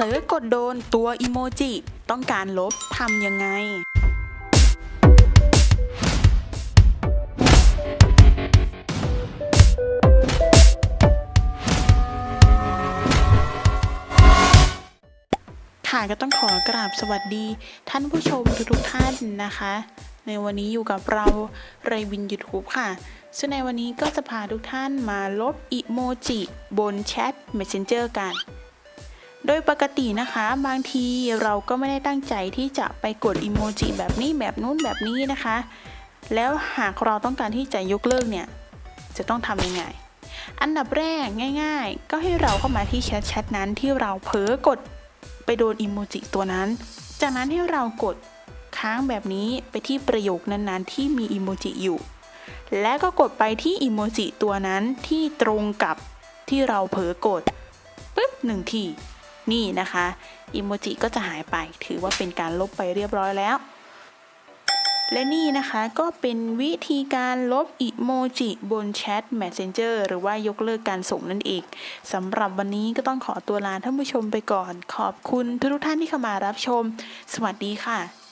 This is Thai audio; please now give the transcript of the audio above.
ผลอกดโดนตัวอีโมจิ ต้องการลบทำยังไงค่ะก็ต้องขอกราบสวัสดีท่านผู้ชมทุกๆท่านนะคะ ในวันนี้อยู่กับเราไรวินยูทูบค่ะ ซึ่งในวันนี้ก็จะพาทุกท่านมาลบอีโมจิ บนแชท Messenger กัน โดยปกตินะคะบางทีเราก็ไม่ได้ตั้งใจที่จะไปกดอีโมจิแบบนี้แบบนู้นแบบนี้นะคะ แล้วหากเราต้องการที่จะยกเลิกเนี่ย จะต้องทำยังไง อันดับแรกง่าย ๆ ก็ให้เราเข้ามาที่แชทแชทนั้นที่เราเผลอกดไปโดนอิโมจิตัวนั้น จากนั้นให้เรากดค้างแบบนี้ไปที่ประโยคนั้นๆ ที่มีอิโมจิอยู่ และก็กดไปที่อิโมจิตัวนั้นที่ตรงกับที่เราเผลอกดปึ๊บหนึ่งที นี่นะคะอิโมจิก็จะหายไป ถือว่าเป็นการลบไปเรียบร้อยแล้ว และนี่นะคะก็เป็นวิธีการลบอิโมจิบนแชท Messenger หรือว่ายกเลิกการส่งนั่นเองสำหรับวันนี้ก็ต้องขอตัวลาท่านผู้ชมไปก่อน ขอบคุณทุกท่านที่เข้ามารับชม สวัสดีค่ะ